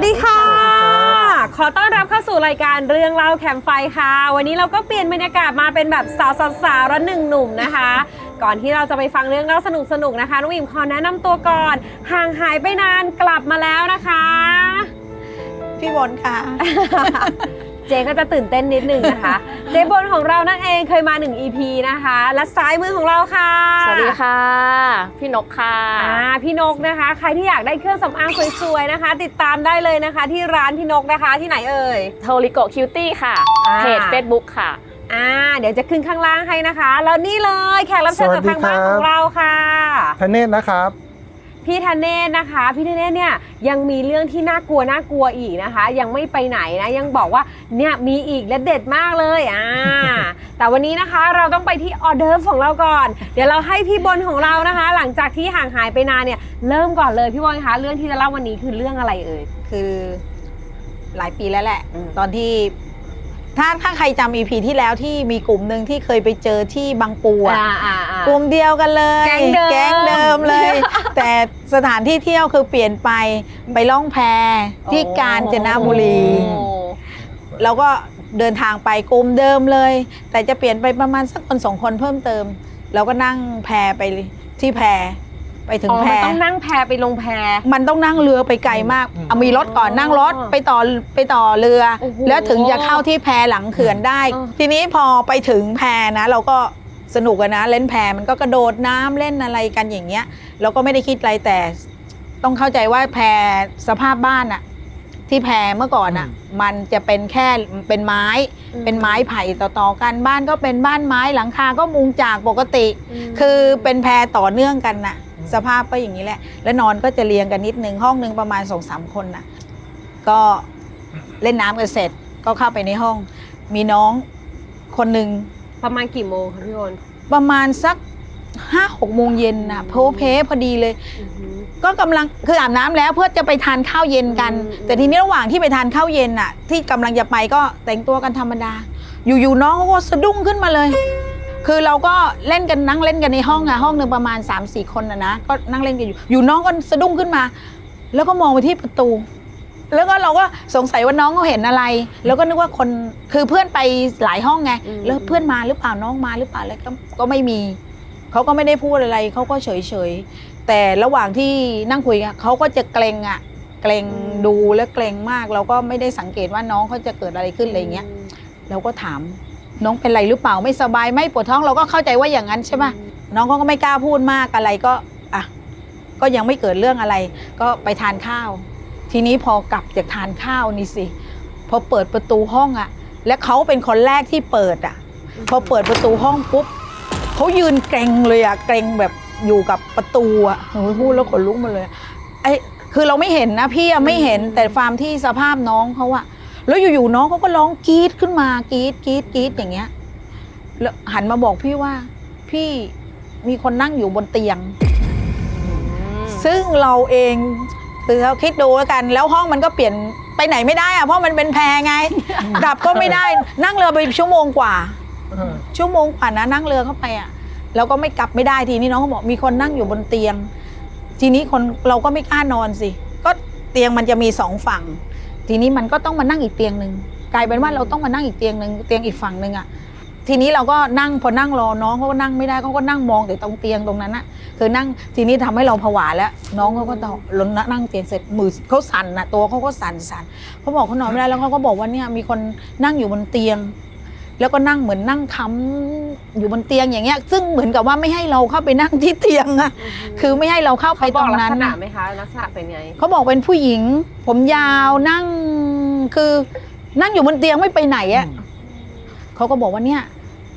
วัสดีค่ะสวัสดีครับขอต้อนรับเข้าสู่รายการเรื่องเล่าแคมป์ไฟค่ะ วันนี้เราก็เปลี่ยนบรรยากาศมาเป็นแบบสาวสาวๆและหนึ่งหนุ่มนะคะ ก่อนที่เราจะไปฟังเรื่องเล่าสนุกๆนะคะน้องอิมขอแนะนำตัวก่อน ห่างหายไปนานกลับมาแล้วนะคะ พี่บอลค่ะ เจก็จะตื่นเต้นนิดนึงนะคะ เจบนของเรานั่นเองเคยมา 1 EP นะคะ และซ้ายมือของเราค่ะ สวัสดีค่ะ พี่นกค่ะอ่าพี่นกนะคะ ใครที่อยากได้เครื่องสำอางสวยๆนะคะ ติดตามได้เลยนะคะ ที่ร้านพี่นกนะคะที่ไหนเอ่ยโทริโกคิวตี้ค่ะอ่าเพจ Facebook ค่ะอ่าเดี๋ยวจะขึ้นข้างล่างให้นะคะ แล้วนี่เลยแขกรับเชิญจากทางบ้านของเราค่ะธเนศนะครับ พี่ธเนศนะคะ พี่ธเนศเนี่ยยังมีเรื่องที่น่ากลัวน่ากลัวอีกนะคะ ยังไม่ไปไหนนะยังบอกว่าเนี่ยมีอีกและเด็ดมากเลยอ่าแต่วันนี้นะคะเราต้องไปที่ออเดิร์ฟของเราก่อน เดี๋ยวเราให้พี่บนของเรานะคะ หลังจากที่ห่างหายไปนานเนี่ยเริ่มก่อนเลยพี่บนคะเรื่องที่จะเล่าวันนี้คือเรื่องอะไรเอ่ยคือหลายปีแล้วแหละอืมตอนที่ ถ้าถ้าใครจำอีพีที่แล้วที่มีกลุ่มหนึ่งที่เคยไปเจอที่บางปูอะอ่าอ่าอ่า กลุ่มเดียวกันเลยแก๊งเดิมแก๊งเดิมเลย แต่สถานที่เที่ยวคือเปลี่ยนไปไปล่องแพที่กาญจนบุรี โอ้เราก็เดินทางไปกลุ่มเดิมเลย แต่จะเปลี่ยนไปประมาณสักคนสองคนเพิ่มเติมเราก็นั่งแพไปที่แพ ไปถึงอ๋อแพมันต้องนั่งแพไปลงแพ มันต้องนั่งเรือไปไกลมากอืมเอามีรถก่อนอ๋อนั่งรถไปต่อไปต่อเรือ โอ้โหแล้วถึงจะเข้าที่แพหลังเขื่อนได้เออทีนี้พอไปถึงแพนะ เราก็สนุกกันนะ เล่นแพมันก็กระโดดน้ำเล่นอะไรกันอย่างเงี้ยเราก็ไม่ได้คิดอะไรแต่ ต้องเข้าใจว่าแพสภาพบ้านอะที่แพเมื่อก่อนอะอืมมันจะเป็นแค่เป็นไม้ เป็นไม้ไผ่ต่อๆกันบ้านก็เป็นบ้านไม้หลังคาก็มุงจากปกติมคือเป็นแพรต่อเนื่องกันน่ะ สภาพก็อย่างนี้แหละ แล้วนอนก็จะเรียงกันนิดนึงห้องหนึ่งประมาณสองสามคนน่ะ ก็เล่นน้ำกันเสร็จก็เข้าไปในห้อง มีน้องคนหนึ่งประมาณกี่โมงคะพี่บนประมาณสักห้าหกโมงเย็นน่ะโพเพพอดีเลย ก็กำลังคืออาบน้ำแล้วเพื่อจะไปทานข้าวเย็นกันอืมแต่ทีนี้ระหว่างที่ไปทานข้าวเย็นน่ะ ที่กำลังจะไปก็แต่งตัวกันธรรมดา อยู่ๆน้องเขาก็สะดุ้งขึ้นมาเลย คือเราก็เล่นกันนั่งเล่นกันในห้องอะห้องหนึ่งประมาณ3ามสี่คนนะนะก็นั่งเล่นกันอยู่ อยู่น้องก็สะดุ้งขึ้นมา แล้วก็มองไปที่ประตู แล้วก็เราก็สงสัยว่าน้องเขาเห็นอะไร แล้วก็นึกว่าคนคือเพื่อนไปหลายห้องไงอืมแล้วเพื่อนมาหรือเปล่าน้องมาหรือเปล่าแล้วก็ก็ไม่มีเขาก็ไม่ได้พูดอะไรเขาก็เฉยเฉยๆแต่ระหว่างที่นั่งคุยกันเขาก็จะเกรงอะเกรงดูและเกรงมาก เราก็ไม่ได้สังเกตว่าน้องเขาจะเกิดอะไรขึ้นอะไรอย่างเงี้ยเราก็ถาม น้องเป็นไรหรือเปล่าไม่สบายไหม่ปวดท้องเราก็เข้าใจว่าอย่างนั้นใช่ปะน้องเขาก็ไม่กล้าพูดมากอะไรก็อะก็ยังไม่เกิดเรื่องอะไร ก็ไปทานข้าว ทีนี้พอกลับจากทานข้าวนี่สิพอเปิดประตูห้องอะและเขาเป็นคนแรกที่เปิดอะพอเปิดประตูห้องปุ๊บเขายืนเกรงเลยอะเกรงแบบอยู่กับประตูอะโอ้ยพูดแล้วขนลุกมาเลยไอ้คือเราไม่เห็นนะพี่อะไม่เห็นแต่ฟาร์มที่สภาพน้องเขาอะ แล้วอยู่ๆน้องเขาก็ร้องกรี๊ดขึ้นมากรี๊ดกรี๊ดกรี๊ดอย่างเงี้ย แล้วหันมาบอกพี่ว่า พี่มีคนนั่งอยู่บนเตียง ซึ่งเราเองคือเราคิดดูแล้วกัน แล้วห้องมันก็เปลี่ยนไปไหนไม่ได้อะเพราะมันเป็นแพรไงกลับก็ไม่ได้นั่งเรือไปชั่วโมงกว่า ชั่วโมงกว่านะนั่งเรือเข้าไปอะเราก็ไม่กลับไม่ได้ทีนี้น้องเขาบอกมีคนนั่งอยู่บนเตียง ทีนี้คนเราก็ไม่กล้านอนสิ ก็เตียงมันจะมีสองฝั่ง ทีนี้มันก็ต้องมานั่งอีกเตียงหนึ่งกลายเป็นว่าเราต้องมานั่งอีกเตียงหนึ่งเตียงอีกฝั่งหนึ่งอะทีนี้เราก็นั่งพอนั่งรอน้องเขาก็นั่งไม่ได้เขาก็นั่งมองแต่ตรงเตียงตรงนั้นน่ะคือนั่งทีนี้ทำให้เราผวาแล้ว น้องเขาก็ต้องลงนั่งเตียงเสร็จมือเขาสั่นนะตัวเขาก็สั่นสั่นเขาบอกเขานอนไม่ได้แล้วเขาก็บอกว่าเนี่ยมีคนนั่งอยู่บนเตียง แล้วก็นั่งเหมือนนั่งค้ำอยู่บนเตียงอย่างเงี้ย ซึ่งเหมือนกับว่าไม่ให้เราเข้าไปนั่งที่เตียงอะคือไม่ให้เราเข้าไปเขาบตอรกงลักนั้นษณะน่ะไหมคะลักษณะเป็นไงเขาบอกเป็นผู้หญิง ผมยาวนั่งคือนั่งอยู่บนเตียงไม่ไปไหนอะเขาก็บอกว่าเนี่ย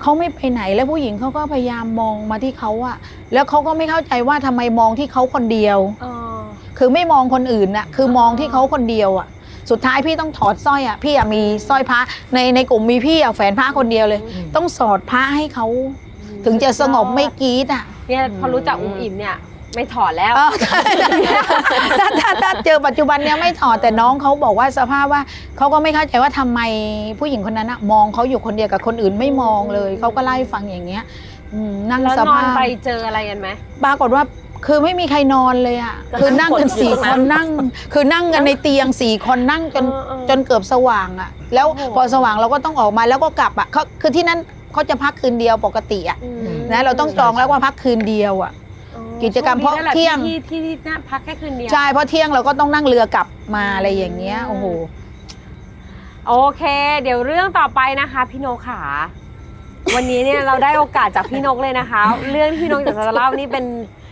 เขาไม่ไปไหนแล้วผู้หญิงเขาก็พยายามมองมาที่เขาอะแล้วเขาก็ไม่เข้าใจว่าทำไมมองที่เขาคนเดียวเออคือไม่มองคนอื่นน่ะคือมองที่เขาคนเดียวอะ สุดท้ายพี่ต้องถอดสร้อยอะพี่อะมีสร้อยพระในในกลุ่มมีพี่อะแฝนพระคนเดียวเลยอืมต้องสอดพระให้เขาถึงจะสงบไม่กรีดอะเนี่ยพอรู้จักอุ้มอิ่มเนี่ยไม่ถอดแล้วเออถ้าถ้าถ้าเจอปัจจุบันเนี้ยไม่ถอดแต่น้องเขาบอกว่าสภาพว่าเขาก็ไม่เข้าใจว่าทำไมผู้หญิงคนนั้นอะมองเขาอยู่คนเดียวกับคนอื่นไม่มองเลยเขาก็ไล่าให้ฟังอย่างเงี้ยอืมนั่งแล้วสนอภานพไปเจออะไรกันไหมปรากฏว่า คือไม่มีใครนอนเลยอะก็คือนั่งกันนั่งสี่กดอยู่คนนั่ง คือนั่งกันในเตียงสี่คนนั่งจนเออเออจนเกือบสว่างอะ แล้วโอ้โหพอสว่างเราก็ต้องออกมาแล้วก็กลับอะเขาคือที่นั่นเขาจะพักคืนเดียวปกติอะอืมนะเราต้องจองแล้วว่าพักคืนเดียวอะอ๋อกิจกรรมเพราะโชคดีนั่นแหลเที่ยงที่ที่ที่น่าพักแค่คืนเดียวใช่เพราะเที่ยงเราก็ต้องนั่งเรือกลับมาอะไรอย่างเงี้ยโอ้โหโอเค เดี๋ยวเรื่องต่อไปนะคะ พี่นกขา วันนี้เนี่ยเราได้โอกาสจากพี่นกเลยนะคะ เรื่องที่พี่นกอยากจะเล่านี่เป็น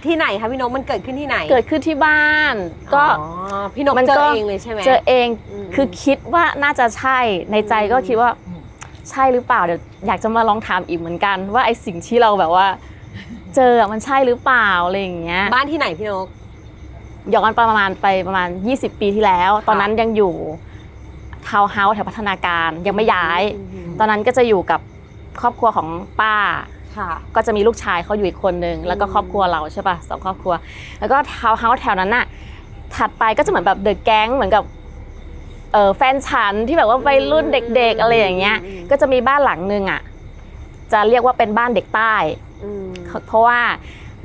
ที่ไหนคะพี่นกมันเกิดขึ้นที่ไหนเกิดขึ้นที่บ้าน ก็อ๋อพี่นกมันเจก็อเองเลยใช่ไหม เจอเองอืม คือคิดว่าน่าจะใช่ในใจก็อืมคิดว่าใช่หรือเปล่าเดี๋ยวอยากจะมาลองถามอีกเหมือนกัน ว่าไอสิ่งที่เราแบบว่า เจออะมันใช่หรือเปล่าอะไรอย่างเงี้ยบ้านที่ไหนพี่นก ย้อนประมาณไปประมาณ 20 ปีที่แล้ว ตอนนั้นยังอยู่ทาวน์เฮาส์แถวพัฒนาการยังไม่ย้าย ตอนนั้นก็จะอยู่กับครอบครัวของป้าค่ะ ก็จะมีลูกชายเขาอยู่อีกคนนึงแล้วก็อืมครอบครัวเราใช่ป่ะสองครอบครัว แล้วก็ทาวน์เฮาส์แถวนั้นน่ะถัดไปก็จะเหมือนแบบเดอะแก๊งเหมือนกับเออแฟนฉันที่แบบว่าวัยรุ่นเด็ก ๆ อะไรอย่างเงี้ย ก็จะมีบ้านหลังนึงอะจะเรียกว่าเป็นบ้านเด็กใต้อืมเพราะว่า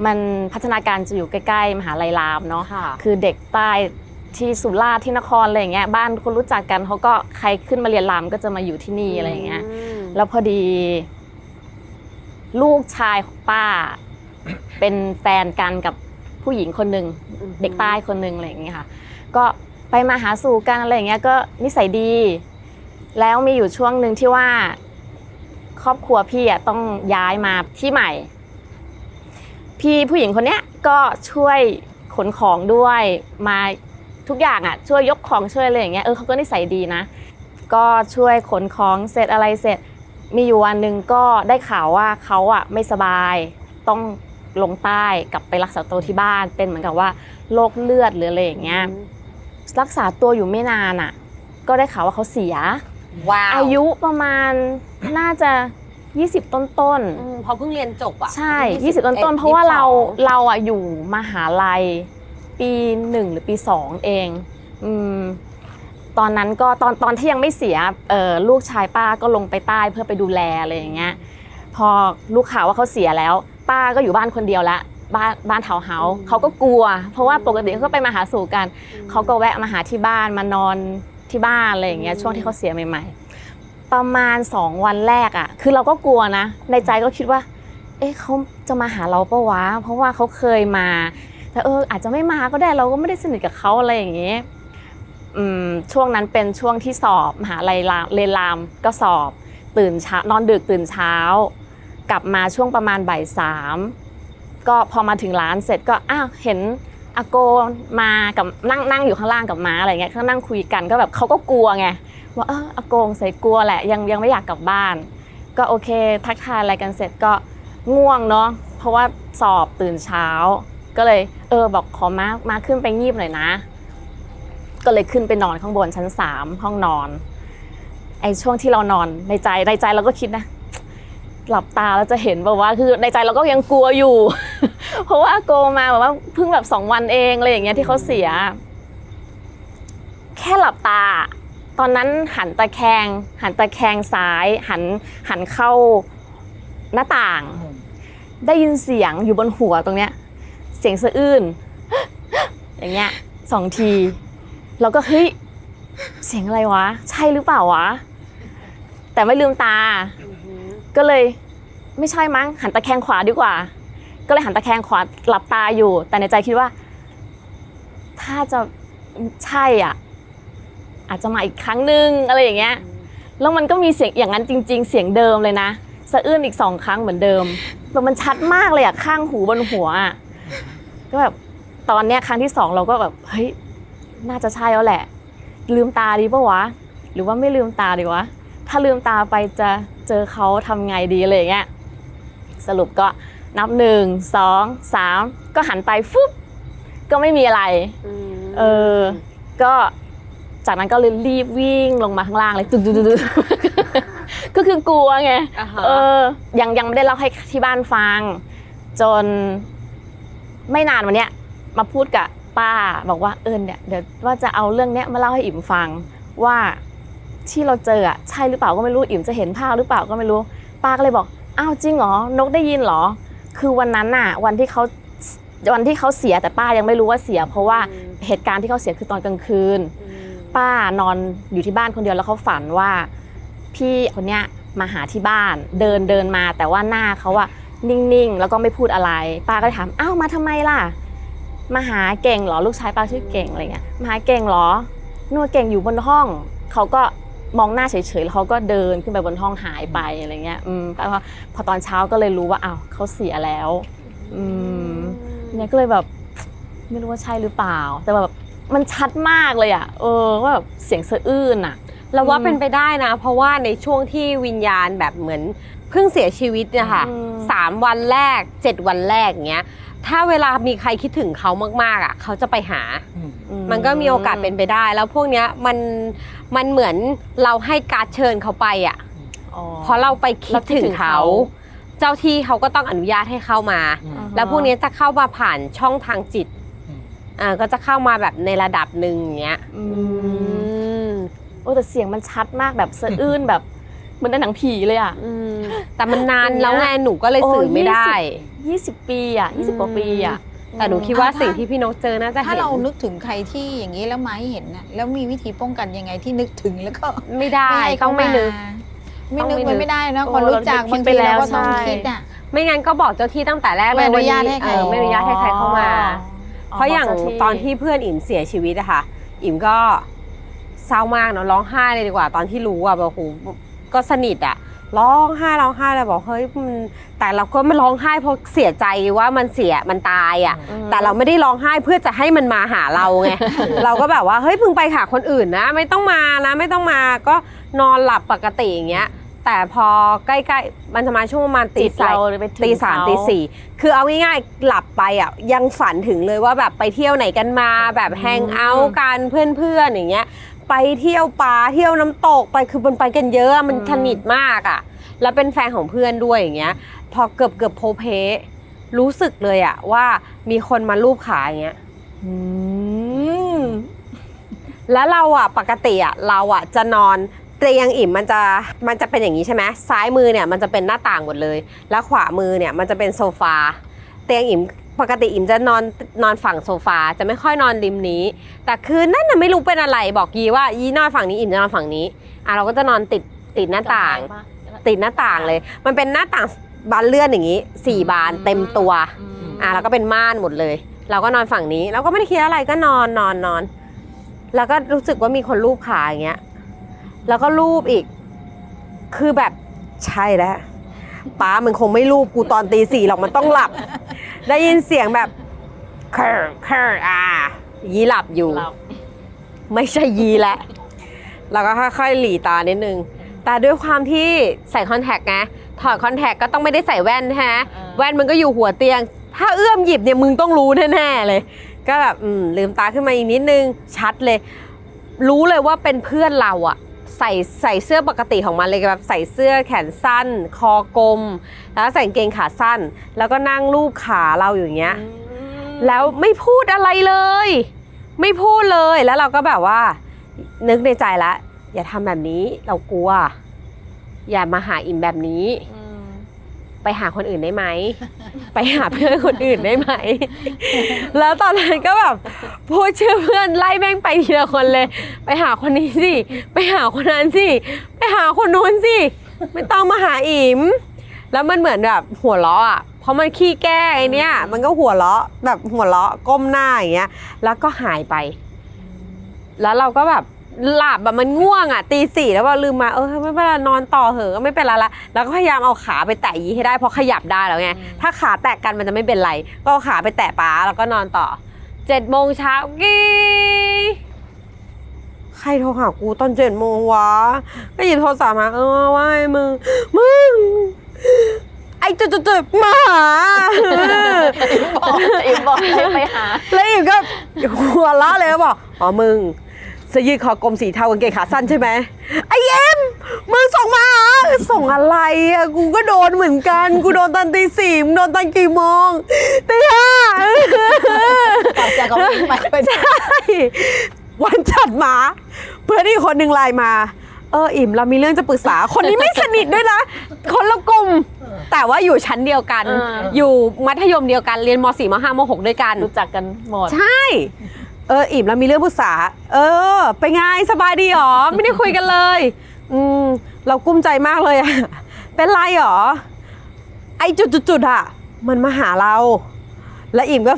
มันพัฒนาการจะอยู่ใกล้ ๆ มหาลัยรามเนาะค่ะคือเด็กใต้ที่สุราษฎร์ที่นครอะไรอย่างเงี้ยบ้านคนรู้จักกันเขาก็ใครขึ้นมาเรียนรามก็จะมาอยู่ที่นี่อะไรอย่างเงี้ยมแล้วพอดี ลูกชายของป้า เป็นแฟนกันกับผู้หญิงคนหนึ่งเด็กใต้คนหนึ่งอะไรอย่างเงี้ยค่ะ ก็ไปมาหาสู่กันอะไรอย่างเงี้ยก็นิสัยดี แล้วมีอยู่ช่วงหนึ่งที่ว่า ครอบครัวพี่อะต้องย้ายมาที่ใหม่ พี่ผู้หญิงคนเนี้ยก็ช่วยขนของด้วยมาทุกอย่างอะช่วยยกของช่วยอะไรอย่างเงี้ยเออเขาก็นิสัยดีนะ ก็ช่วยขนของเสร็จอะไรเสร็จ มีอยู่วันหนึ่งก็ได้ข่าวว่าเขาอะไม่สบายต้องลงใต้กลับไปรักษาตัวที่บ้าน เป็นเหมือนกับว่าโรคเลือดหรืออะไรอย่างเงี้ยรักษาตัวอยู่ไม่นานอะ ก็ได้ข่าวว่าเขาเสียว้าวอายุประมาณน่าจะ 20 ต้นต้นๆอืมเพอเพิ่งเรียนจบอะใช่ยี่สิบ20 ต้นต้นๆเพราะว่าเรายี่สิบสองเราอะอยู่มหาลัย ปีหนึ่งหรือปีสองเอง อืม ตอนนั้นก็ตอนตอนที่ยังไม่เสียเอ่อลูกชายป้าก็ลงไปใต้เพื่อไปดูแลอะไรอย่างเงี้ยพอลูกข่าวว่าเขาเสียแล้ว ป้าก็อยู่บ้านคนเดียวละบ้านบ้านเทาวน์เฮาส์เขาก็กลัว เพราะว่าปกติเขาก็ไปมาหาสู่กันเขาก็แวะมาหาที่บ้านมานอนที่บ้านอะไรอย่างเงี้ยอืมช่วงที่เขาเสียใหม่ ๆ ประมาณสองวันแรกอะ่ะคือเราก็กลัวนะ ในใจก็คิดว่า เอ๊ะเขาจะมาหาเราปะวะ เพราะว่าเขาเคยมา แต่เอออาจจะไม่มาก็ได้เราก็ไม่ได้สนิทกับเขาอะไรอย่างเงี้ยอืม ช่วงนั้นเป็นช่วงที่สอบมหาลัยเรียนรามก็สอบตื่นเช้านอนดึกตื่นเช้า กลับมาช่วงประมาณบ่ายสามก็พอมาถึงร้านเสร็จก็อ้าวเห็นอาโกมากับนั่งนั่งอยู่ข้างล่างกับม้าอะไรเงี้ยเขานั่งคุยกันก็แบบเขาก็กลัวไงว่าเอออากงใส่กลัวแหละยังยังไม่อยากกลับบ้าน ก็โอเค ทักทายอะไรกันเสร็จก็ง่วงเนาะเพราะว่าสอบตื่นเช้า ก็เลยเออบอกขอมามาขึ้นไปงีบหน่อยนะ ก็เลยขึ้นไปนอนข้างบนชั้นสามห้องนอน ไอ้ช่วงที่เรานอนในใจในใจเราก็คิดนะ หลับตาแล้วจะเห็นแบบว่าคือในใจเราก็ยังกลัวอยู่ เพราะว่าอาโกมาแบบว่าเพิ่งแบบสองวันเองอะไรอย่างเงี้ยที่เขาเสีย แค่หลับตา ตอนนั้นหันตะแคง หันตะแคงซ้าย หันหันเข้าหน้าต่าง ได้ยินเสียงอยู่บนหัวตรงเนี้ย เสียงสะอื้นอย่างเงี้ยสองที เราก็เฮ้ยเสียงอะไรวะ ใช่หรือเปล่าวะ แต่ไม่ลืมตาอือหือก็เลยไม่ใช่มั้ง หันตะแคงขวาดีกว่า ก็เลยหันตะแคงขวาหลับตาอยู่ แต่ในใจคิดว่า ถ้าจะใช่อะ อาจจะมาอีกครั้งหนึ่งอะไรอย่างเงี้ยแล้วมันก็มีเสียงอย่างนั้นจริง ๆ เสียงเดิมเลยนะสะอื้นอีกสองครั้งเหมือนเดิมแบบมันชัดมากเลยอะข้างหูบนหัวอะก็แบบตอนเนี้ยครั้งที่สองเราก็แบบเฮ้ย น่าจะใช่แล้วแหละ ลืมตาดีปะวะ หรือว่าไม่ลืมตาดีวะ ถ้าลืมตาไปจะเจอเขาทำไงดีอะไรอย่างเงี้ย สรุปก็นับหนึ่งสองสามก็หันไปฟึบก็ไม่มีอะไรอืมเออ ก็จากนั้นก็เลยรีบวิ่งลงมาข้างล่างเลยตึ๊ดๆๆก็คือกลัวไงอ่าฮะเออ ยังยังไม่ได้เล่าให้ที่บ้านฟัง จนไม่นานวันเนี้ยมาพูดกับ ป้าบอกว่าเออเนี่ยเดี๋ยวว่าจะเอาเรื่องเนี้ยมาเล่าให้อิ่มฟังว่าที่เราเจออะใช่หรือเปล่าก็ไม่รู้อิ่มจะเห็นภาพหรือเปล่าก็ไม่รู้ ป้าก็เลยบอกอ้าวจริงเหรอนกได้ยินเหรอ คือวันนั้นน่ะวันที่เขาวันที่เขาเสียแต่ป้ายังไม่รู้ว่าเสีย เพราะว่าเหตุการณ์ที่เขาเสียคือตอนกลางคืน ป้านอนอยู่ที่บ้านคนเดียวแล้วเขาฝันว่า พี่คนเนี้ยมาหาที่บ้านเดินเดินมาแต่ว่าหน้าเขาอะนิ่งๆ แล้วก็ไม่พูดอะไร ป้าก็เลยถามอ้าวมาทำไมล่ะ มาหาเก่งเหรอลูกชายป้าชื่อเก่งอะไรเงี้ยมาหาเก่งเหรอนัวเก่งอยู่บนห้องเขาก็มองหน้าเฉยๆแล้วเขาก็เดินขึ้นไปบนห้องหายไปอะไรเงี้ยอืมป้าก็พอตอนเช้าก็เลยรู้ว่าอ้าวเขาเสียแล้ว อืมเนี่ยก็เลยแบบไม่รู้ว่าใช่หรือเปล่า แต่แบบมันชัดมากเลยอะเออว่าแบบเสียงสะอื้นอะเราว่าอืมเป็นไปได้นะ เพราะว่าในช่วงที่วิญญาณแบบเหมือนเพิ่งเสียชีวิตเนะคะอืมสามวันแรกเจ็ดวันแรกอย่างเงี้ย ถ้าเวลามีใครคิดถึงเขามาก ๆอะเขาจะไปหา มันก็มีโอกาสเป็นไปได้ แล้วพวกเนี้ยมันมันเหมือนเราให้การดเชิญเขาไปอะอ๋อเพราะเราไปคิดเราคิดถึถึงงเขาเขา เจ้าที่เขาก็ต้องอนุญาตให้เข้ามาอ่าฮะแล้วพวกเนี้ยจะเข้ามาผ่านช่องทางจิตอืมอ่าก็จะเข้ามาแบบในระดับหนึ่งอย่างเงี้ยอือืมมโอ้แต่เสียงมันชัดมากแบบสะอื้นแบบ เหมือนในหนังผีเลยอะ อืมแต่มันนานอย่างเงี้ยแล้วไงหนูก็เลยสื่อไม่ได้ 20 ปีอะ20กว่าปีอะ แต่หนูคิดว่าสิ่งที่พี่นกเจอน่าจะถ้าเห็นเรานึกถึงใครที่อย่างนี้แล้วมาให้เห็นนะแล้วมีวิธีป้องกันยังไงที่นึกถึงแล้วก็ไม่ได้ให้ต้องไม่นึกไม่ต้องนึกไม่มันนึกไม่ได้นะโอ้คนรู้จักเราคิบาดงไปทีแล้เราวก็ต้องใช่คิดอะ ไม่งั้นก็บอกเจ้าที่ตั้งแต่แรกเลยไม่อนุวันญาตนี้ให้ใคร เออไม่อนุญาตให้ใครเข้ามา เพราะอย่างบกจ้ตอนที่เพื่อนอิมเสียชีวิตอะค่ะ อิมก็เศร้ามากเนาะร้องไห้เลยดีกว่า ตอนที่รู้อะแบบโห ก็สนิทอะร้องไห้ร้องไห้เลยบอกเฮ้ยมันแต่เราก็ไม่ร้องไห้เพราะเสียใจว่ามันเสียมันตายอะอืมแต่เราไม่ได้ร้องไห้เพื่อจะให้มันมาหาเราไงเราก็แบบว่าเฮ้ยเพิ่งไปหาคนอื่นนะ ไม่ต้องมานะไม่ต้องมาก็นอนหลับปกติอย่างเงี้ย แต่พอใกล้ๆมันจะมาช่วงประมาณตีจิตสาเรามเลยไปถึงตีสามเขตีสี่คือเอาง่ายๆหลับไปอะยังฝันถึงเลยว่าแบบไปเที่ยวไหนกันมาแบบแฮงเอาท์กันเพื่อนๆอย่างเงี้ย ไปเที่ยวป่าเที่ยวน้ำตกไปคือมันไปกันเยอะอะมันอืมสนิทมากอะ แล้วเป็นแฟนของเพื่อนด้วยอย่างเงี้ย พอเกือบเกือบโพเพ รู้สึกเลยอะว่ามีคนมาลูบขาอย่างเงี้ยอืมแล้วเราอะปกติอะเราอะจะนอนเตียงอิ่มมันจะมันจะเป็นอย่างนี้ใช่ไหมซ้ายมือเนี่ยมันจะเป็นหน้าต่างหมดเลย แล้วขวามือเนี่ยมันจะเป็นโซฟา เตียงอิ่ม ปกติอิ่มจะนอนนอนฝั่งโซฟาจะไม่ค่อยนอนริมนี้ แต่คืนนั้นน่ะไม่รู้เป็นอะไรบอกยีว่ายีนอนฝั่งนี้อิ่มจะนอนฝั่งนี้อะเราก็จะนอนติดติดหน้าต่าง ติดหน้าต่างเลย มันเป็นหน้าต่างบานเลื่อนอย่างนี้สี่บานเต็มตัวอะแล้วก็เป็นม่านหมดเลย เราก็นอนฝั่งนี้ เราก็ไม่ได้คิดอะไรก็นอนนอนนอน แล้วก็รู้สึกว่ามีคนลูบขาอย่างเงี้ยแล้วก็ลูบอีก คือแบบใช่แล้วป้ามันคงไม่ลูบกูตอนตีสี่หรอกมันต้องหลับ ได้ยินเสียงแบบเคอร์เคอร์อ่ายีหลับอยู่ เราไม่ใช่ยีแหละเราก็ค่อยๆหลีตานิดนึง แต่ด้วยความที่ใส่คอนแทคไงถอดคอนแทคก็ต้องไม่ได้ใส่แว่นฮะ แว่นมันก็อยู่หัวเตียง ถ้าเอื้อมหยิบเนี่ยมึงต้องรู้แน่ๆเลย ก็แบบอืมลืมตาขึ้นมาอีกนิดนึงชัดเลย รู้เลยว่าเป็นเพื่อนเราอะ ใส่ใส่เสื้อปกติของมันเลยแบบใส่เสื้อแขนสั้น คอกลม แล้วใส่กางเกงขาสั้น แล้วก็นั่งลูบขาเราอยู่อย่างเงี้ยแล้วไม่พูดอะไรเลย ไม่พูดเลยแล้วเราก็แบบว่า นึกในใจละอย่าทำแบบนี้เรากลัว อย่ามาหาอิมแบบนี้อืม ไปหาคนอื่นได้ไหม ไปหาเพื่อนคนอื่นได้ไหม แล้วตอนนั้นก็แบบพูดชื่อเพื่อนไล่แม่งไปทีละคนเลย ไปหาคนนี้สิ ไปหาคนนั้นสิ ไปหาคนนู้นสิ ไม่ต้องมาหาอิมแล้วมันเหมือนแบบหัวเราะอะเพราะมันขี้แก้ไอเนี้ยมันก็หัวเราะแบบหัวเราะก้มหน้าอย่างเงี้ย แล้วก็หายไป แล้วเราก็แบบ หลับแบบมันง่วงอะตีสี่แล้วว่าลืมมาเออไม่เป็นไรนอนต่อเหอะก็ไม่เป็นไรละแล้วก็พยายามเอาขาไปแตะยีให้ได้เพราะขยับได้แล้วไงถ้าขาแตะกันมันจะไม่เป็นไร ก็เอาขาไปแตะป้าแล้วก็นอนต่อเจ็ดโมงเช้ากี้ใครโทรหากูตอนเจ็ดโมงวะก็หยิบโทรศัพท์มาเออว่าไงมึงมึงไอ้จุดจุดๆๆมาหาบอกอิมบอกให้ไปหา แล้วอิมก็หัวเราะเลยแล้วบอกอ๋อมึงเสื้อยืดคอกลมสีเทากางเกงขาสั้นใช่ไหมไอเอ็มมึงส่งมาเหรอส่งอะไรอะกูก็โดนเหมือนกัน กูโดนตอนตีสี่มึงโดนตอนกี่โมงตีห้ากลับจากเขาไปเป็นใช่วันจัดหมา เพื่อนอีกคนหนึ่งไลน์มา เอออิ่มเรามีเรื่องจะปรึกษาคนนี้ไม่สนิทด้วยนะคนละกลุ่มแต่ว่าอยู่ชั้นเดียวกันเอออยู่มัธยมเดียวกันเรียนม .4 ม .5 ม .6 ด้วยกันรู้จักกันหมดใช่ เอออิ่มแล้วมีเรื่องปรึกษา เออ ไปไงสบายดีหรอ ไม่ได้คุยกันเลย อืมเรากุ้มใจมากเลยอะเป็นไรหรอ ไอจุดๆๆอะมันมาหาเรา และอิ่มก็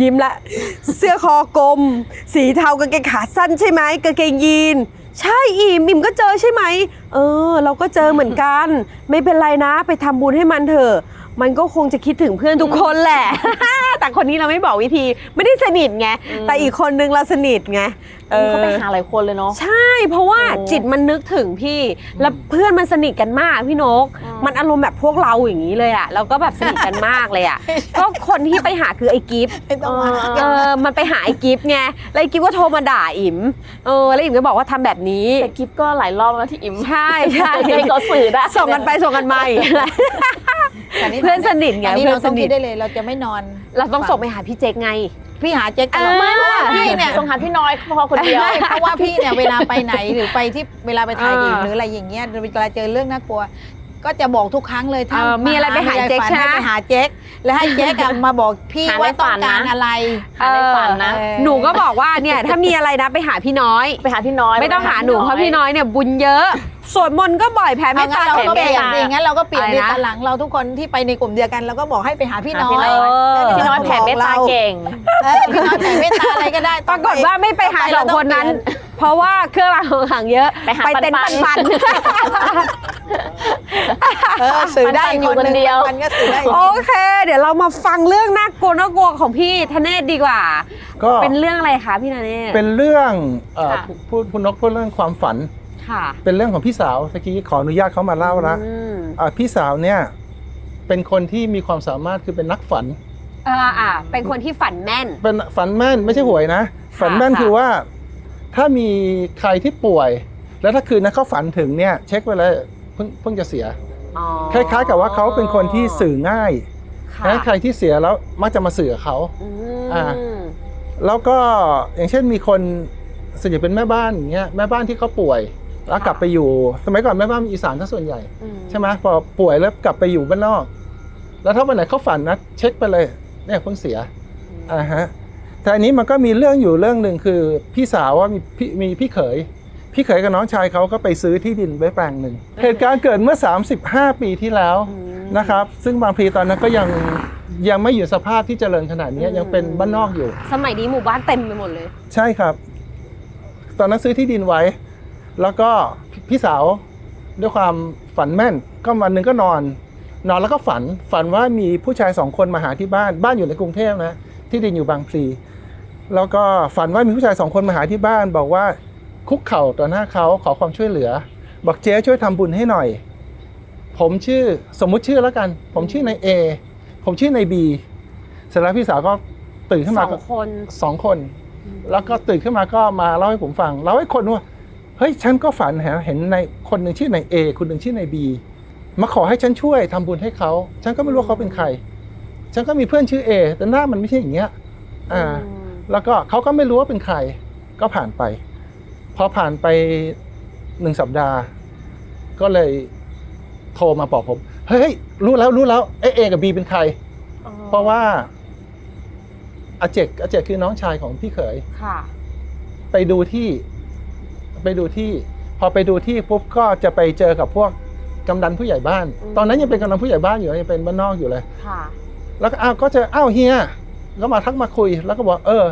ยิ้มละ เสื้อคอกลม สีเทากางเกงขาสั้นใช่ไหมกางเกงยีน ใช่อิ่มอิ่มก็เจอใช่ไหม เออ เราก็เจอเหมือนกัน ไม่เป็นไรนะ ไปทำบุญให้มันเถอะ มันก็คงจะคิดถึงเพื่อนทุกคนแหละ แต่คนนี้เราไม่บอกวิธีไม่ได้สนิทไงอืมแต่อีกคนนึงเราสนิทไงเออเขาไปหาหลายคนเลยเนาะใช่ เพราะว่าโอ้จิตมันนึกถึงพี่ แล้วเพื่อนมันสนิทกันมากพี่นกอืมมันอารมณ์แบบพวกเราอย่างนี้เลยอะแล้วก็แบบสนิทกันมากเลยอะก็คนที่ไปหาคือไอ้กิฟต์ไม่ต้องมาเออมันไปหาไอ้กิฟต์ไงแล้วไอ้กิฟต์ก็โทรมาด่าอิ๋มเออแล้วอิ๋มก็บอกว่าทำแบบนี้แต่กิฟก็หลายรอบแล้วที่อิมใช่ใช่ให้เขาสื่อได้ส่งกันไปส่งกันมาอีก แต่เพื่อนสนิทไงอันนี้เพื่อเรานสต้องนิคิทดได้เลยเราจะไม่นอน เราต้องส่งไปหาพี่เจ๊กไง พี่หาเจ๊กตลอดอ่าเพราะว่าพี่เนี่ยส่งหาพี่น้อยพอคนเดียวใช่เพราะว่าพี่เนี่ยเวลาไปไหนหรือไปที่เวลาไปถ่ายอ่าอีกหรืออะไรอย่างเงี้ยเวลาเจอเรื่องน่ากลัว ก็จะบอกทุกครั้งเลยถ้าเออมีอะไรไปหาเจ๊กฝันใช่ไหมให้ไปหาเจ๊กแล้วให้เจ๊กอะมาบอกพี่หาในว่าต้อฝังนการนะ อะไร หาในฝันนะ เออ หนูก็บอกว่าเนี่ยถ้ามีอะไรนะไปหาพี่น้อย ไปหาพี่น้อยไม่ต้องหาหนูเพราะพี่น้อยเนี่ยบุญเยอะสวดมนต์ก็บ่อยแผ่เมเอาตงั้ตานเราก็เก่เปลี่งยนดิงั้นเราก็เปลี่ยนอะไรดินะ ตอนหลังเราทุกคนที่ไปในกลุ่มเดียวกันเราก็บอกให้ไปหาพี่น้อหาพี่ยน้อย เออ พี่น้อยแผ่เมตตาเก่ง เออพี่น้อยแผ่เมตตาอะไรก็ได้ปรากฏว่าไม่ไปหาสองคนนั้น เพราะว่าเครื่องรางของขลังเยอะไปหาเต็นท์ปัปันนๆปันเออสื่อได้ปันๆอยู่คนเดียวมันก็สื่อได้โอเค เดี๋ยวเรามาฟังเรื่องน่ากลัวน่ากลัวของพี่ธเนศดีกว่า ก็เป็นเรื่องอะไรคะพี่ธเนศเป็นเรื่องเอ่อค่ะพูดคุณนกพูดเรื่องความฝันค่ะ เป็นเรื่องของพี่สาวตะกี้ขออนุญาตเขามาเล่าละอืมอะพี่สาวเนี่ยเป็นคนที่มีความสามารถคือเป็นนักฝันอ่าอ่าเป็นคนที่ฝันแม่น เป็นฝันแม่นไม่ใช่หวยนะ ฝันแม่นค่ะคือว่า ถ้ามีใครที่ป่วย แล้วถ้าคืนนั้นเขาฝันถึงเนี่ย เช็คไปเลยเพิ่งเพิ่งจะเสีย อ๋อคล้ายๆ กับว่าเขาเป็นคนที่สื่อง่ายค่ะนะใครที่เสียแล้วมักจะมาสื่อกับเขา อือ่ามแล้วก็อย่างเช่นมีคนส่วนใหญ่เป็นแม่บ้านอย่างเงี้ยแม่บ้านที่เขาป่วย แล้วกลับไปอยู่ สมัยก่อนแม่บ้านอีสานถ้าส่วนใหญ่ อืใช่ไหมพอป่วยแล้วกลับไปอยู่บ้านนอก แล้วถ้าวันไหนเขาฝันนะเช็คไปเลย เนี่ยเพิ่งเสีย อ่าฮะ แต่อันนี้มันก็มีเรื่องอยู่เรื่องหนึ่งคือพี่สาวว่ามีพี่มีพี่เขย พี่เขยกับน้องชายเขาก็ไปซื้อที่ดินไว้แปลงหนึ่งเหตุการณ์เกิดเมื่อ 35 ปีที่แล้วอืมนะครับ ซึ่งบางพลีตอนนั้นก็ยังยังไม่อยู่สภาพที่เจริญขนาดนี้อืมยังเป็นบ้านนอกอยู่ สมัยนี้หมู่บ้านเต็มไปหมดเลย ใช่ครับ ตอนนั้นซื้อที่ดินไว้ แล้วก็พี่พี่สาวด้วยความฝันแม่นก็วันหนึ่งก็นอน นอนแล้วก็ฝันฝันว่ามีผู้ชายสองคนมาหาที่บ้านบ้านอยู่ในกรุงเทพนะที่ดินอยู่บางพลี แล้วก็ฝันว่ามีผู้ชายสองคนมาหาที่บ้าน บอกว่าคุกเข่าต่อหน้าเขาขอความช่วยเหลือ บอกเจ๊ช่วยทำบุญให้หน่อย ผมชื่อสมมุติชื่อแล้วกัน ผมชื่อนายเอผมชื่อนายบีเสร็จแล้วพี่สาวก็ตื่นขึ้นสมาองก็คนสองคน แล้วก็ตื่นขึ้นมาก็มาเล่าให้ผมฟังเล่าให้คนว่าเฮ้ยฉันก็ฝันเห็นเห็นในคนหนึ่งชื่อนายเอคนหนึ่งชื่อนายบีมาขอให้ฉันช่วยทำบุญให้เขาฉันก็ไม่รู้ว่าเขาเป็นใคร ฉันก็มีเพื่อนชื่อเอแต่หน้ามันไม่ใช่อย่างเงี้ย อ่า แล้วก็เขาก็ไม่รู้ว่าเป็นใครก็ผ่านไป พอผ่านไปหนึ่งสัปดาห์ ก็เลยโทรมาบอกผม เฮ้ยรู้แล้วรู้แล้วเอเอกับบีเป็นใคร เพราะว่าอาเจกอาเจกคือน้องชายของพี่เขยค่ะ ไปดูที่ ไปดูที่ พอไปดูที่ปุ๊บก็จะไปเจอกับพวกกำนันผู้ใหญ่บ้านอืมตอนนั้นยังเป็นกำนันผู้ใหญ่บ้านอยู่ยังเป็นบ้านนอกอยู่เลย ค่ะ แล้วก็อ้าวก็เจออ้าวเฮีย ก็มาทักมาคุย แล้วก็บอกเออ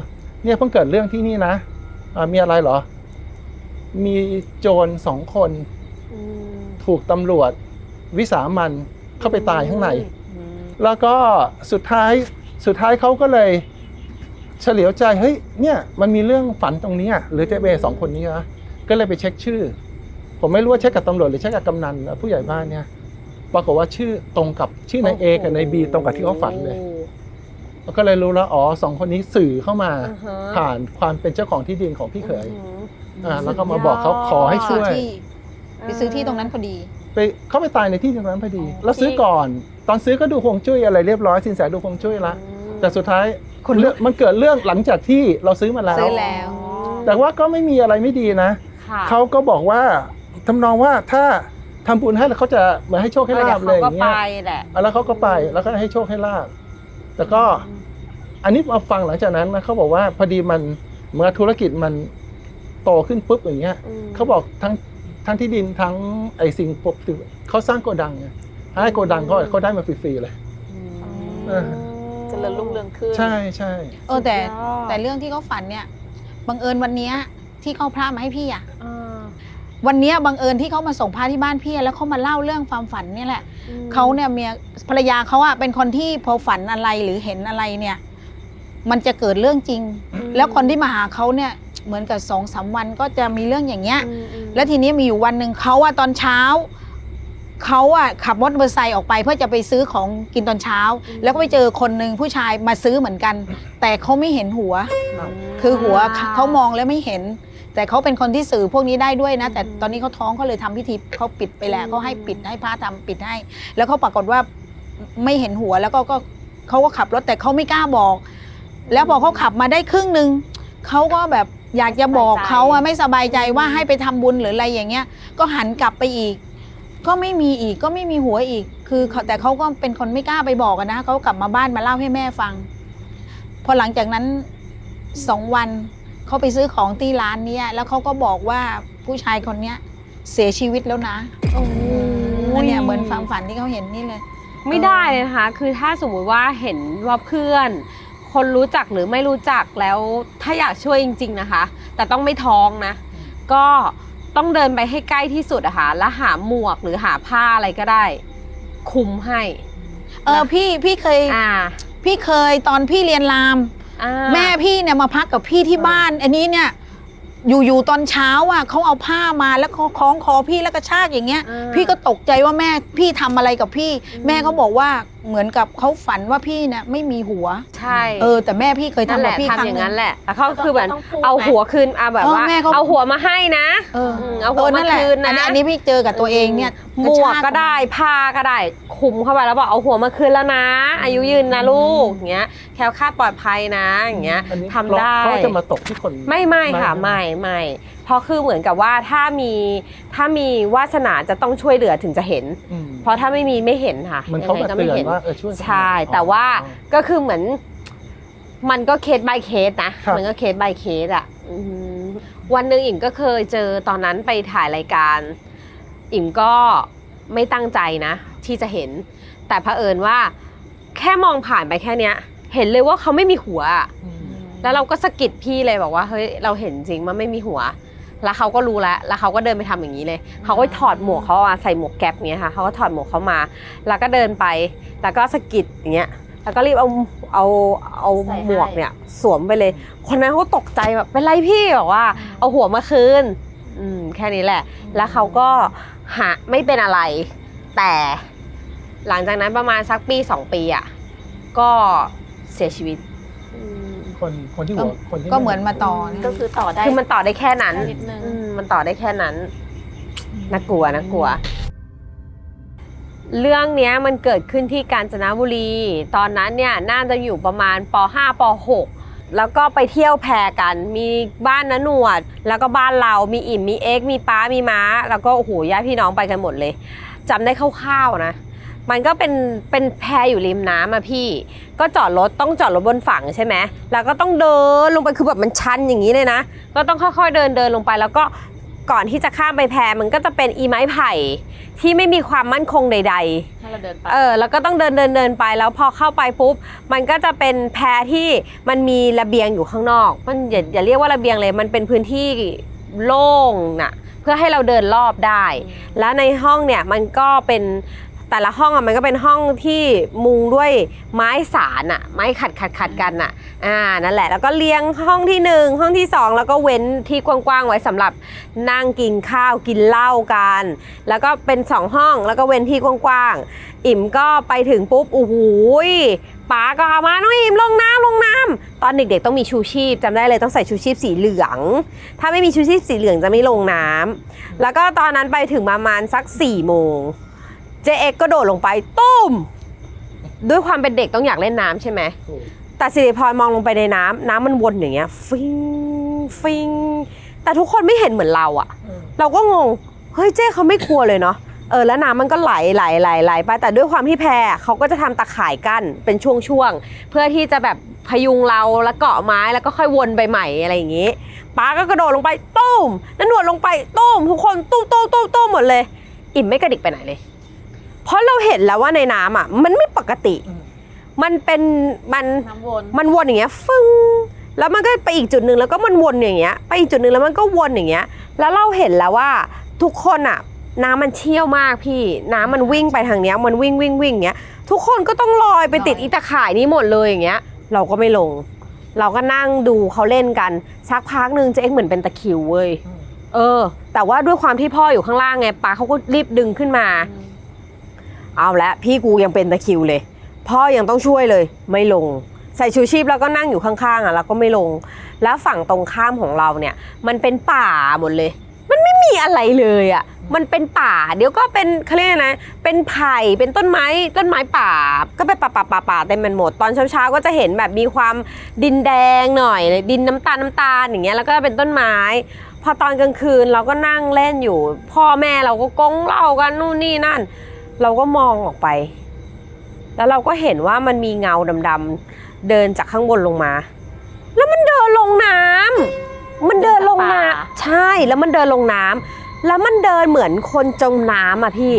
เนี่ยเพิ่งเกิดเรื่องที่นี่นะอ่ามีอะไรเหรอ มีโจรสองคนอืมถูกตำรวจ วิสามันเข้าไปตายข้างในอืมแล้วก็สุดท้ายสุดท้ายเขาก็เลย เฉลียวใจเฮ้ยเนี่ยมันมีเรื่องฝันตรงเนี้ยหรือเจเบสองคนนี้นะก็เลยไปเช็คชื่อ ผมไม่รู้ว่าเช็คกับตำรวจหรือเช็คกับกำนันหรือผู้ใหญ่บ้านเนี่ยปรากฏว่าชื่อตรงกับชื่อนายเอกับนายบีตรงกับที่เขาฝันเลยแล้ว ก็เลยรู้แล้วอ๋อสองคนนี้สื่อเข้ามาอือฮะ ผ่านความเป็นเจ้าของที่ดินของพี่เขยอืมอ่าแล้วก็มาบอกเขาขอให้ช่วย ที่ไปซื้อที่ตรงนั้นพอดี ไปเขาไปตายในที่ตรงนั้นพอดี อ๋อ แล้วซื้อก่อน ตอนซื้อก็ดูฮวงจุ้ยอะไรเรียบร้อยสินแสดูฮวงจุ้ยละแต่สุดท้ายเรื่องมันเกิดเรื่องหลังจากที่เราซื้อมาแล้วซื้อแล้ว แต่ว่าก็ไม่มีอะไรไม่ดีนะ ค่ะเขาก็บอกว่าทำนองว่าถ้าทำบุญให้แล้วเขาจะเหมือนให้โชคให้ลาบเอเลอยเดี๋ยวอเขาย่างก็เงี้ไปยแหละ แล้วเขาก็ไปแล้วก็ให้โชคให้ลาบ แต่ก็อันนี้มาฟังหลังจากนั้นนะเขาบอกว่าพอดีมันเมื่อธุรกิจมันโตขึ้นปุ๊บอย่างเงี้ยเขาบอกทั้งทั้งที่ดินทั้งไอ้สิ่งปกติเขาสร้างโกดังไงให้โกดังเขาเขาได้มาฟรีๆเลยเออเจริญรุ่งเรืองขึ้นใช่ใช่เออแต่สุดยอดแต่เรื่องที่เขาฝันเนี่ยบังเอิญวันเนี้ยที่เขาพระมาให้พี่อะอ่า วันเนี้ยบังเอิญที่เขามาส่งพระที่บ้านพี่อะแล้วเขามาเล่าเรื่องความฝันเนี่ยแหละเขาเนี่ยเมียภรรยาเขาอะเป็นคนที่พอฝันอะไรหรือเห็นอะไรเนี่ย มันจะเกิดเรื่องจริงแล้วคนที่มาหาเขาเนี่ยเหมือนกับสองสามวันก็จะมีเรื่องอย่างเงี้ย อืมอืมแล้วทีนี้มีอยู่วันหนึ่งเขาอะตอนเช้าเขาอะขับรถมอเตอร์ไซค์ออกไป เพื่อจะไปซื้อของกินตอนเช้า แล้วก็ไปเจอคนหนึ่งผู้ชายมาซื้อเหมือนกัน แต่เขาไม่เห็นหัว คือหัวเขามองแล้วไม่เห็น แต่เขาเป็นคนที่สื่อพวกนี้ได้ด้วยนะ แต่ตอนนี้เขาท้องเขาเลยทำพิธีเขาปิดไปแล้วเขาให้ปิดให้พระทำปิดให้ แล้วเขาปรากฏว่าไม่เห็นหัวแล้วก็ก็เขาก็ขับรถแต่เขาไม่กล้าบอก แล้วพอเขาขับมาได้ครึ่งหนึ่งเขาก็แบบอยากจะบอกเขาอะไม่สบายใจว่าให้ไปทำบุญหรืออะไรอย่างเงี้ย ก็หันกลับไปอีก ก็ไม่มีอีกก็ไม่มีหัวอีก คือเขาแต่เขาก็เป็นคนไม่กล้าไปบอกอะนะเขากลับมาบ้านมาเล่าให้แม่ฟัง พอหลังจากนั้นสองวัน เขาไปซื้อของที่ร้านเนี้ยแล้วเขาก็บอกว่าผู้ชายคนเนี้ยเสียชีวิตแล้วนะโอ้โหนั่นเนี่ยเหมือนความฝันที่เขาเห็นนี่เลย ไม่ได้เลยนะคะ คือถ้าสมมุติว่าเห็นว่าเพื่อน คนรู้จักหรือไม่รู้จักแล้วถ้าอยากช่วยจริง ๆนะคะ แต่ต้องไม่ท้องนะ ก็ต้องเดินไปให้ใกล้ที่สุดอะค่ะแล้วหาหมวกหรือหาผ้าอะไรก็ได้ คุมให้ เออพี่พี่เคยอ่าพี่เคยตอนพี่เรียนรามอ่า แม่พี่เนี่ยมาพักกับพี่ที่บ้าน อันนี้เนี่ยอยู่ๆตอนเช้าอะเขาเอาผ้ามาแล้วเขาคล้องคอพี่แล้วก็ชากอย่างเงี้ยอ่าพี่ก็ตกใจว่าแม่พี่ทำอะไรกับพี่อืมแม่เขาบอกว่าเหมือนกับเขาฝันว่าพี่เนี่ยไม่มีหัว ใช่เออแต่แม่พี่เคยนั่นทำแหกับละพี่ครั้ทำงอย่างหนึนั้นงแหละแล้วเขาคือเหมือนต้องพูด เอาไหมหัวคืนอะแบบเออว่าแม่เขา เอาหัวมาให้นะเออมเอาหัวเออมานั่นแหละคืนนะอันนี้อันนี้พี่เจอกับตัวเองเนี่ยหมวกก็ได้ผ้าก็ได้คุมเข้าไปแล้วบอกเอาหัวมาคืนแล้วนะ อายุยืนนะลูกอย่างเงี้ยแคล้วคลาดปลอดภัยนะอย่างเงี้ยอันนี้ทำได้เขาจะมาตกที่คน ไม่ไม่ค่ะไม่ไม่ไม่ เพราะคือเหมือนกับว่าถ้ามีถ้ามีวาสนาจะต้องช่วยเหลือถึงจะเห็นอืมเพราะถ้าไม่มีไม่เห็นค่ะมันเขายังไงมาก็เตืไม่อนเห็นว่าเออช่วยใช่ แต่ว่าก็คือเหมือน มันก็เคส by เคสนะครับมันก็เคส by เคสอะอืมวันหนึ่งอิ่มก็เคยเจอตอนนั้นไปถ่ายรายการ อิ่มก็ไม่ตั้งใจนะ ที่จะเห็น แต่เผอิญว่า แค่มองผ่านไปแค่เนี้ย เห็นเลยว่าเขาไม่มีหัวอะอืมแล้วเราก็สะกิดพี่เลยบอกว่าเฮ้ยเราเห็นจริงมันไม่มีหัว แล้วเขาก็รู้แล้วแล้วเขาก็เดินไปทำอย่างนี้เลยเขาก็ถอดหมวกเขามาใส่หมวกแก๊ปเงี้ยค่ะเขาก็ถอดหมวกเขามา แล้วก็เดินไป แล้วก็สะกิดอย่างเงี้ยแล้วก็รีบเอาเอาเอาใส่ให้หมวกเนี่ยสวมไปเลย คนนั้นเขาตกใจแบบเป็นไรพี่บอกว่า เอาหัวมาคืนอืมแค่นี้แหละ แล้วเขาก็หาไม่เป็นอะไร แต่หลังจากนั้นประมาณสักปีสองปีอะก็เสียชีวิตอืม คนคนที่หัวคนที่ก็เหมือนมาต่อก็คือต่อได้คือมันต่อได้แค่นั้นนิดนึงอืมมันต่อได้แค่นั้นน่ากลัวน่ากลัว เรื่องเนี้ยมันเกิดขึ้นที่กาญจนบุรี ตอนนั้นเนี่ยน่าจะอยู่ประมาณป .5 ป .6 แล้วก็ไปเที่ยวแพกัน มีบ้านน้าหนวด แล้วก็บ้านเรามีอิ่มมีเอ็กซ์มีป้ามีม้า แล้วก็โอ้โหญาติพี่น้องไปกันหมดเลยจำได้คร่าวๆนะ มันก็เป็นเป็นแพอยู่ริมน้ำอะพี่ ก็จอดรถต้องจอดรถบนฝั่งใช่ไหมแล้วก็ต้องเดินลงไปคือแบบมันชันอย่างนี้เลยนะ ก็ต้องค่อยๆเดินเดินลงไป แล้วก็ก่อนที่จะข้ามไปแพมันก็จะเป็นอีไม้ไผ่ที่ไม่มีความมั่นคงใด ๆ ให้เราเดินไป เออ แล้วก็ต้องเดินเดินเดินไป แล้วพอเข้าไปปุ๊บ มันก็จะเป็นแพรที่มันมีระเบียงอยู่ข้างนอก มันอย่าอย่าเรียกว่าระเบียงเลย มันเป็นพื้นที่โล่งน่ะ เพื่อให้เราเดินรอบได้ แล้วในห้องเนี่ยมันก็เป็น แต่ละห้องอะมันก็เป็นห้องที่มุงด้วยไม้สารอะไม้ขัดขัดขัดกันอะอ่านั่นแหละแล้วก็เรียงห้องที่หนึ่งห้องที่สองแล้วก็เว้นที่กว้างๆไว้สำหรับนั่งกินข้าวกินเหล้ากัน แล้วก็เป็นสองห้องแล้วก็เว้นที่กว้างๆอิ่มก็ไปถึงปุ๊บโอ้โหป๋าก็เอามาน้องอิ่มลงน้ำลงน้ำตอนเด็กๆต้องมีชูชีพจำได้เลยต้องใส่ชูชีพสีเหลือง ถ้าไม่มีชูชีพสีเหลืองจะไม่ลงน้ำแล้วก็ตอนนั้นไปถึงประมาณสัก4ี่โมง เจเอ็กก็โดดลงไปตุ้ม ด้วยความเป็นเด็กต้องอยากเล่นน้ำใช่ไหมถูกแต่สิริพรมองลงไปในน้ำน้ำมันวนอย่างเงี้ย ฟิงฟิงแต่ทุกคนไม่เห็นเหมือนเราอะเออเราก็งง เฮ้ยเจ้เขาไม่กลัวเลยเนาะเออแล้วน้ำมันก็ไหลไหลไหลไหลไปแต่ด้วยความที่แพอะเขาก็จะทำตะข่ายกั้นเป็นช่วงๆเพื่อที่จะแบบพยุงเราแล้วเกาะไม้แล้วก็ค่อยวนไปใหม่อะไรอย่างงี้ป้าก็กระโดดลงไปตุ้มนันหนวดลงไปตุ้มทุกคนตุ้มตุ้มตุ้มตุ้มหมดเลย อิ่มไม่กระดิกไปไหนเลย เพราะเราเห็นแล้วว่าในน้ำอะมันไม่ปกติอืมมันเป็นมันน้ำวนมันวนอย่างเงี้ยฟึ้งแล้วมันก็ไปอีกจุดหนึ่งแล้วก็มันวนอย่างเงี้ย ไปอีกจุดหนึ่งแล้วมันก็วนอย่างเงี้ย แล้วเราเห็นแล้วว่าทุกคนอะน้ำมันเชี่ยวมากพี่ น้ำมันวิ่งไปทางเนี้ย มันวิ่งวิ่งวิ่งอย่างเงี้ย ทุกคนก็ต้องลอยไปติดอีตาข่ายนี้หมดเลยอย่างเงี้ย เราก็ไม่ลง เราก็นั่งดูเขาเล่นกัน สักพักหนึ่งเจ๊เอ็กเหมือนเป็นตะคริวเว้ย เออ แต่ว่าด้วยความที่พ่ออยู่ข้างล่างไงป้าเขาก็รีบดึงขึ้นมา เอาละพี่กูยังเป็นตะคิวเลย พ่อยังต้องช่วยเลยไม่ลง ใส่ชูชีพแล้วก็นั่งอยู่ข้างๆอะแล้วก็ไม่ลง แล้วฝั่งตรงข้ามของเราเนี่ย มันเป็นป่าหมดเลย มันไม่มีอะไรเลยอะมันเป็นป่า เดี๋ยวก็เป็นเขาเรียกอะไรนะ เป็นไผ่เป็นต้นไม้ต้นไม้ป่า ก็เป็นป่าป่าป่าป่าเต็มไปหมดตอนเช้าๆก็จะเห็นแบบมีความดินแดงหน่อย ดินน้ำตาลน้ำตาลอย่างเงี้ยแล้วก็เป็นต้นไม้ พอตอนกลางคืนเราก็นั่งเล่นอยู่ พ่อแม่เราก็กงเล่ากันนู่นนี่นั่น เราก็มองออกไป แล้วเราก็เห็นว่ามันมีเงาดำๆเดินจากข้างบนลงมา แล้วมันเดินลงน้ำมันเดินลงน้ำใช่แล้วมันเดินลงน้ำแล้วมันเดินเหมือนคนจมน้ำอะพี่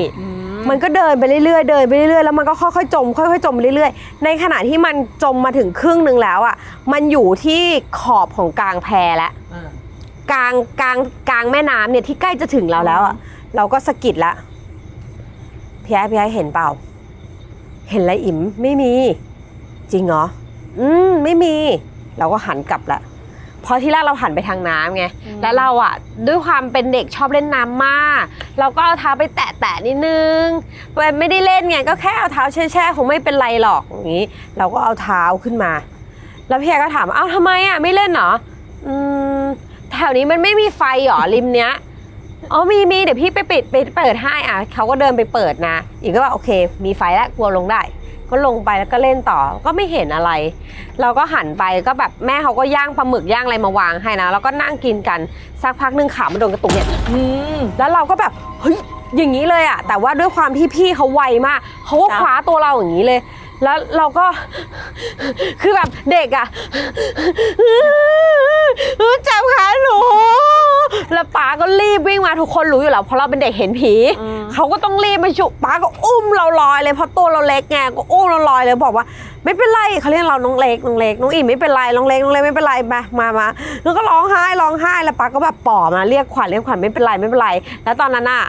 มันก็เดินไปเรื่อยๆ เดินไปเรื่อยๆ แล้วมันก็ค่อยๆ จม ค่อยๆ จมไปเรื่อยๆ ในขณะที่มันจมมาถึงครึ่งหนึ่งแล้วอะ มันอยู่ที่ขอบของกลางแพแล้วอ่ากลางกลางกลางแม่น้ำเนี่ยที่ใกล้จะถึงเราแล้วอะ เราก็สะกิดละ พี่ไอ้พี่ไอ้เห็นเปล่า เห็นอะไรอิ่มไม่มี จริงเหรอ อืมไม่มี เราก็หันกลับละเพราะที่แรกเราหันไปทางน้ำไง แล้วเราอะ ด้วยความเป็นเด็กชอบเล่นน้ำมาก เราก็เอาเท้าไปแตะแตะๆนิดนึงไม่ได้เล่นไงก็แค่เอาเท้าแช่ๆคงไม่เป็นไรหรอกอย่างนี้ เราก็เอาเท้าขึ้นมา แล้วพี่แอร์ก็ถามว่าเอ้าทำไมอะไม่เล่นเหรอ อืมแถวนี้มันไม่มีไฟเหรอริมเนี้ย อ๋อมีมีเดี๋ยวพี่ไปปิดไปเปิดให้อะเขาก็เดินไปเปิดนะอีกก็ว่าโอเค มีไฟแล้วกลัวลงได้ ก็ลงไปแล้วก็เล่นต่อก็ไม่เห็นอะไร เราก็หันไปก็แบบแม่เขาก็ย่างปลาหมึกย่างอะไรมาวางให้นะแล้วก็นั่งกินกันสักพักหนึ่งขามันโดนกระตุกเนี่ยอืมแล้วเราก็แบบเฮ้ยอย่างนี้เลยอะแต่ว่าด้วยความที่พี่เขาไวมากเขาก็ครับคว้าตัวเราอย่างนี้เลย แล้วเราก็คือแบบเด็กอะจับขาหนูแล้วป้าก็รีบวิ่งมาทุกคนรู้อยู่แล้วเพราะเราเป็นเด็กเห็นผีอืมเขาก็ต้องรีบมาฉุกป้าก็อุ้มเราลอยเลยเพราะตัวเราเล็กไงก็อุ้มเราลอยเลยบอกว่า ไม่เป็นไรเขาเรียกเราน้องเล็กน้องเล็กน้องอิ่มไม่เป็นไรน้องเล็กน้องเล็กไม่เป็นไรมามามาแล้วก็ร้องไห้ร้องไห้แล้วป้าก็แบบปลอบมาเรียกขวัญเรียกขวัญไม่เป็นไรไม่เป็นไร แล้วตอนนั้นอะ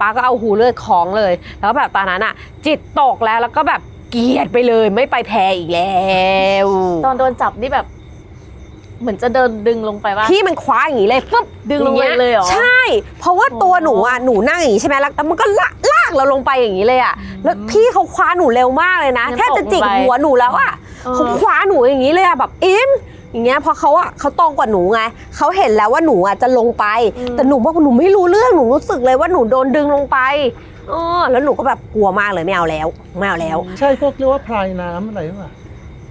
ป้าก็เอาหูเลือดคล้องเลย แล้วแบบตอนนั้นอะจิตตกแล้วแล้วก็แบบ เกลียดไปเลยไม่ไปแพรอีกแล้วตอนโดนจับนี่แบบ เหมือนจะเดินดึงลงไปว่า พี่มันคว้าอย่างนี้เลยปุ๊บดึงลงไปอาเลยเหรอ ใช่ เพราะว่าตัวโอ้หนูอะหนูนั่งอย่างนี้ใช่ไหมแล้วแล้วมันก็ลากลากเราลงไปอย่างนี้เลยอะแล้วพี่เขาคว้าหนูเร็วมากเลยนะงั้นแทบจะจิกตกลงไปหัวหนูแล้วอะเออ เขาคว้าหนูอย่างนี้เลยอะแบบอิมอย่างเงี้ยเพราะเขาอะเขาโตกว่าหนูไงเขาเห็นแล้วว่าหนูอะจะลงไป แต่หนูบอกหนูไม่รู้เรื่องหนูรู้สึกเลยว่าหนูโดนดึงลงไปเออแล้วหนูก็แบบกลัวมากเลยไม่เอาแล้วไม่เอาแล้ว ใช่พวกเรียกว่าพลายน้ำอะไรหรือเปล่า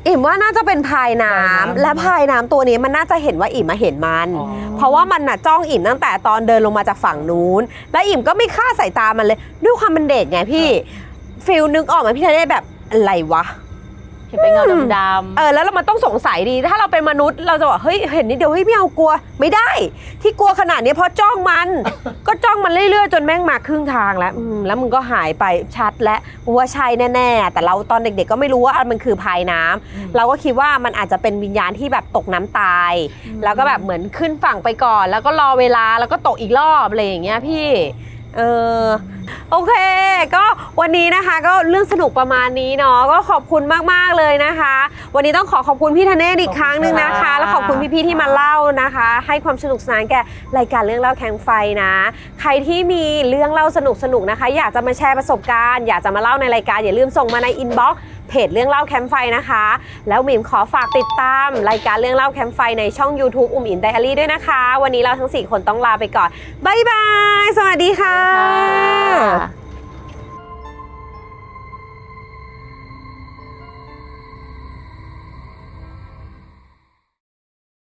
อิ่มว่าน่าจะเป็นพายน้ำพายน้ำและพายน้ำตัวนี้มันน่าจะเห็นว่าอิ่มมาเห็นมัน อ๋อ เพราะว่ามันน่ะจ้องอิ่มตั้งแต่ตอนเดินลงมาจากฝั่งนู้น แล้วอิ่มก็ไม่ฆ่าสายตามันเลย ด้วยความเป็นเด็กไงพี่ฟิลนึกออกไหมพี่ทะเลแบบอะไรวะ เห็นเป็นเงาดำเออแล้วเรามันต้องสงสัยดี ถ้าเราเป็นมนุษย์เราจะบอกเฮ้ยเห็นนิดเดียวเฮ้ยไม่เอากลัวไม่ได้ ที่กลัวขนาดนี้เพราะจ้องมัน ก็จ้องมันเรื่อยๆ จนแม่งมาครึ่งทางแล้วอืมแล้วมึงก็หายไปชัดและว่าใช่แน่ๆ แต่เราตอนเด็กๆก็ไม่รู้ว่ามันคือพายน้ำเราก็คิดว่ามันอาจจะเป็นวิญญาณที่แบบตกน้ำตาย แล้วก็แบบเหมือนขึ้นฝั่งไปก่อน แล้วก็รอเวลาแล้วก็ตกอีกรอบอะไรอย่างเงี้ยพี่ เออโอเค ก็วันนี้นะคะก็เรื่องสนุกประมาณนี้เนาะก็ขอบคุณมากๆเลยนะคะ วันนี้ต้องขอขอบคุณพี่ธเนศอีกครั้งหนึ่งนะคะ แล้วขอบคุณพี่ๆที่มาเล่านะคะ ให้ความสนุกสนานแก่รายการเรื่องเล่าแข่งไฟนะ ใครที่มีเรื่องเล่าสนุกๆนะคะ อยากจะมาแชร์ประสบการณ์ อยากจะมาเล่าในรายการอย่าลืมส่งมาในอินบ็อกซ์ เพจเรื่องเล่าแคมป์ไฟนะคะ แล้วมิมขอฝากติดตาม รายการเรื่องเล่าแคมป์ไฟในช่อง YouTube อุ่มอินไดอารี่ด้วยนะคะ วันนี้เราทั้ง 4 คนต้องลาไปก่อน บ๊ายบาย สวัสดีค่ะค่ะ